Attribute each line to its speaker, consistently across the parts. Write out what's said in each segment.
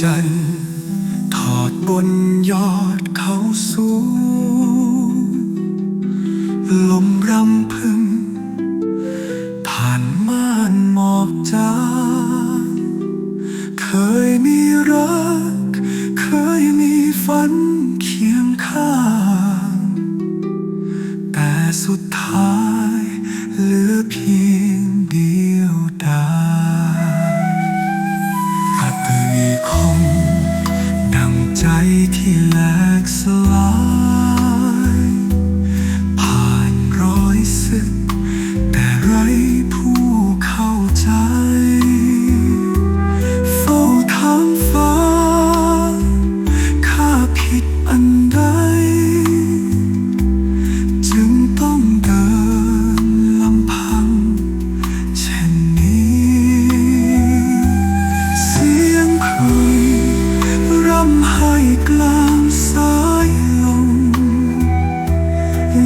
Speaker 1: จันทร์ทอดบนยอดเขาสูง ลมรำพึง ผ่านม่านหมอกจางเคยมีรัก เคยมีฝันเคียงข้าง แต่สุดท้ายเหลือเพียง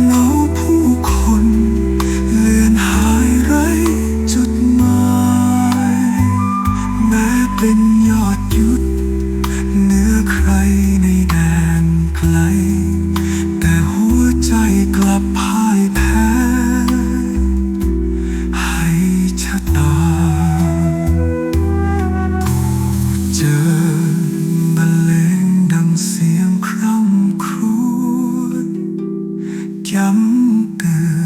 Speaker 1: เงาผู้คนเลือนหายไร้จุดหมายแม้เป็นยอดอยู่้ำเกิด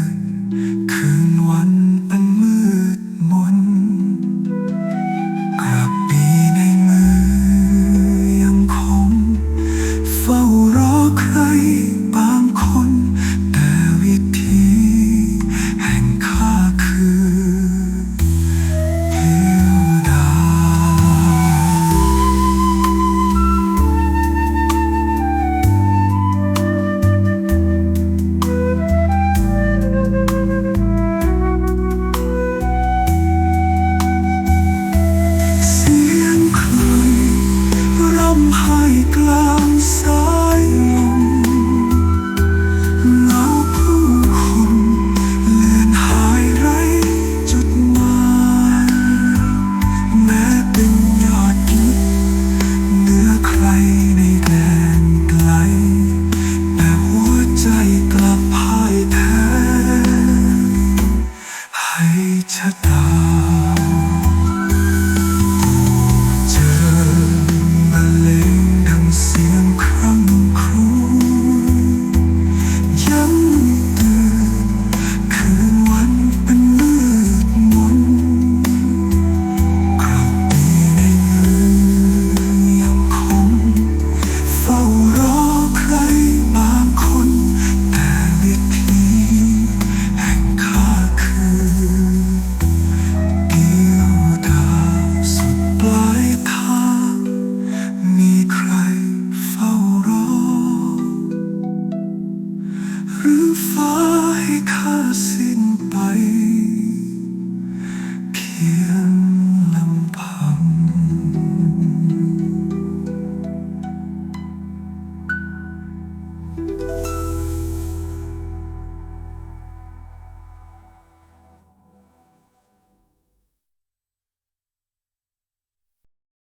Speaker 1: because